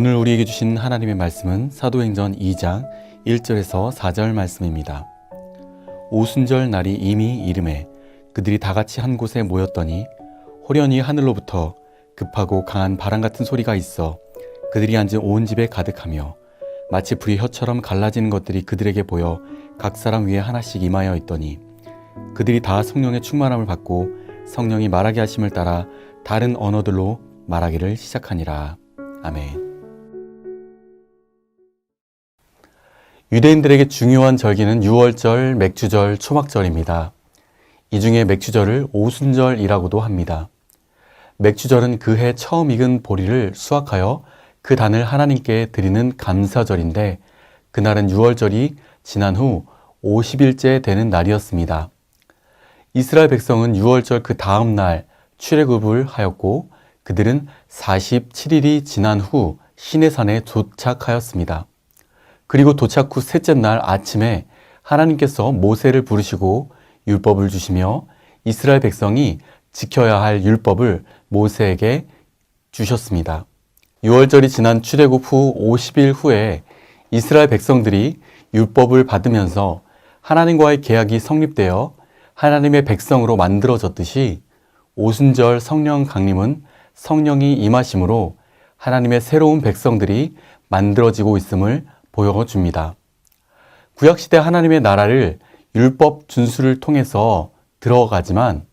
오늘 우리에게 주신 하나님의 말씀은 사도행전 2장 1절에서 4절 말씀입니다. 오순절 날이 이미 이름에 그들이 다 같이 한 곳에 모였더니 호련히 하늘로부터 급하고 강한 바람 같은 소리가 있어 그들이 앉은 온 집에 가득하며 마치 불이 혀처럼 갈라지는 것들이 그들에게 보여 각 사람 위에 하나씩 임하여 있더니 그들이 다 성령의 충만함을 받고 성령이 말하게 하심을 따라 다른 언어들로 말하기를 시작하니라. 아멘. 유대인들에게 중요한 절기는 6월절, 맥주절, 초막절입니다. 이 중에 맥주절을 오순절이라고도 합니다. 맥주절은 그해 처음 익은 보리를 수확하여 그 단을 하나님께 드리는 감사절인데 그날은 6월절이 지난 후 50일째 되는 날이었습니다. 이스라엘 백성은 6월절 그 다음 날 출애굽을 하였고 그들은 47일이 지난 후 시내산에 도착하였습니다. 그리고 도착 후 셋째 날 아침에 하나님께서 모세를 부르시고 율법을 주시며 이스라엘 백성이 지켜야 할 율법을 모세에게 주셨습니다. 6월절이 지난 출애굽 후 50일 후에 이스라엘 백성들이 율법을 받으면서 하나님과의 계약이 성립되어 하나님의 백성으로 만들어졌듯이 오순절 성령 강림은 성령이 임하심으로 하나님의 새로운 백성들이 만들어지고 있음을 보여줍니다. 구약시대 하나님의 나라를 율법 준수를 통해서 들어가지만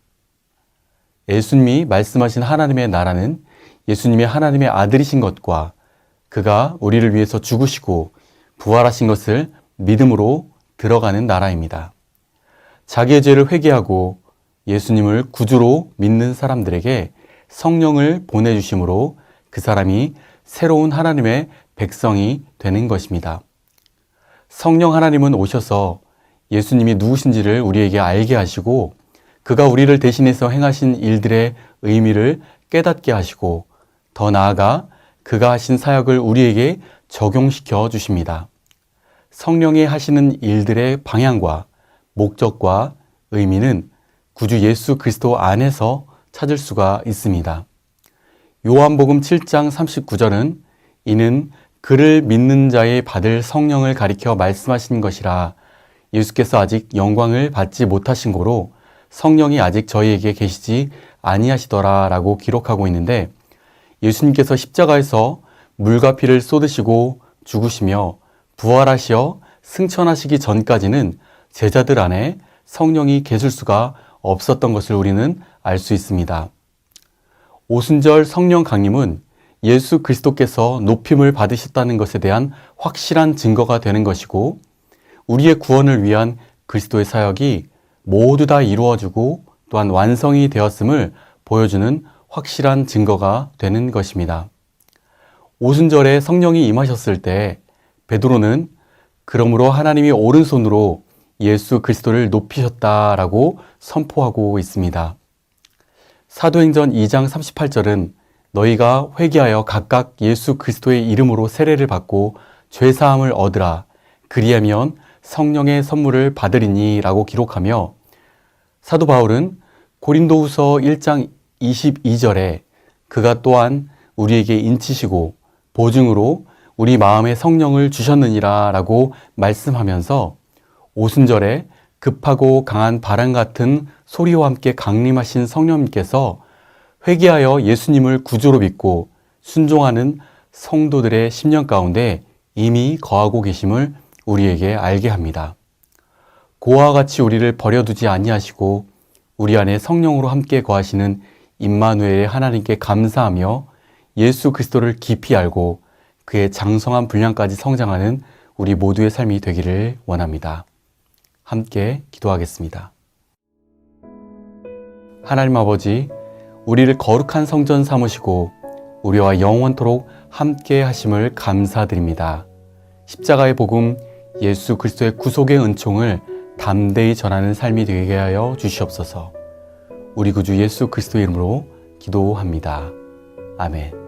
예수님이 말씀하신 하나님의 나라는 예수님이 하나님의 아들이신 것과 그가 우리를 위해서 죽으시고 부활하신 것을 믿음으로 들어가는 나라입니다. 자기의 죄를 회개하고 예수님을 구주로 믿는 사람들에게 성령을 보내주심으로 그 사람이 새로운 하나님의 백성이 되는 것입니다. 성령 하나님은 오셔서 예수님이 누구신지를 우리에게 알게 하시고 그가 우리를 대신해서 행하신 일들의 의미를 깨닫게 하시고 더 나아가 그가 하신 사역을 우리에게 적용시켜 주십니다. 성령이 하시는 일들의 방향과 목적과 의미는 구주 예수 그리스도 안에서 찾을 수가 있습니다. 요한복음 7장 39절은 이는 그를 믿는 자의 받을 성령을 가리켜 말씀하신 것이라 예수께서 아직 영광을 받지 못하신 고로 성령이 아직 저희에게 계시지 아니하시더라라고 기록하고 있는데 예수님께서 십자가에서 물과 피를 쏟으시고 죽으시며 부활하시어 승천하시기 전까지는 제자들 안에 성령이 계실 수가 없었던 것을 우리는 알 수 있습니다. 오순절 성령 강림은 예수 그리스도께서 높임을 받으셨다는 것에 대한 확실한 증거가 되는 것이고 우리의 구원을 위한 그리스도의 사역이 모두 다 이루어지고 또한 완성이 되었음을 보여주는 확실한 증거가 되는 것입니다. 오순절에 성령이 임하셨을 때 베드로는 그러므로 하나님이 오른손으로 예수 그리스도를 높이셨다라고 선포하고 있습니다. 사도행전 2장 38절은 너희가 회개하여 각각 예수 그리스도의 이름으로 세례를 받고 죄 사함을 얻으라. 그리하면 성령의 선물을 받으리니라고 기록하며 사도 바울은 고린도후서 1장 22절에 그가 또한 우리에게 인치시고 보증으로 우리 마음에 성령을 주셨느니라라고 말씀하면서 오순절에 급하고 강한 바람 같은 소리와 함께 강림하신 성령님께서 회개하여 예수님을 구주로 믿고 순종하는 성도들의 심령 가운데 이미 거하고 계심을 우리에게 알게 합니다. 고와 같이 우리를 버려두지 아니하시고 우리 안에 성령으로 함께 거하시는 임마누엘의 하나님께 감사하며 예수 그리스도를 깊이 알고 그의 장성한 분량까지 성장하는 우리 모두의 삶이 되기를 원합니다. 함께 기도하겠습니다. 하나님 아버지, 우리를 거룩한 성전 삼으시고 우리와 영원토록 함께 하심을 감사드립니다. 십자가의 복음 예수 그리스도의 구속의 은총을 담대히 전하는 삶이 되게 하여 주시옵소서. 우리 구주 예수 그리스도 이름으로 기도합니다. 아멘.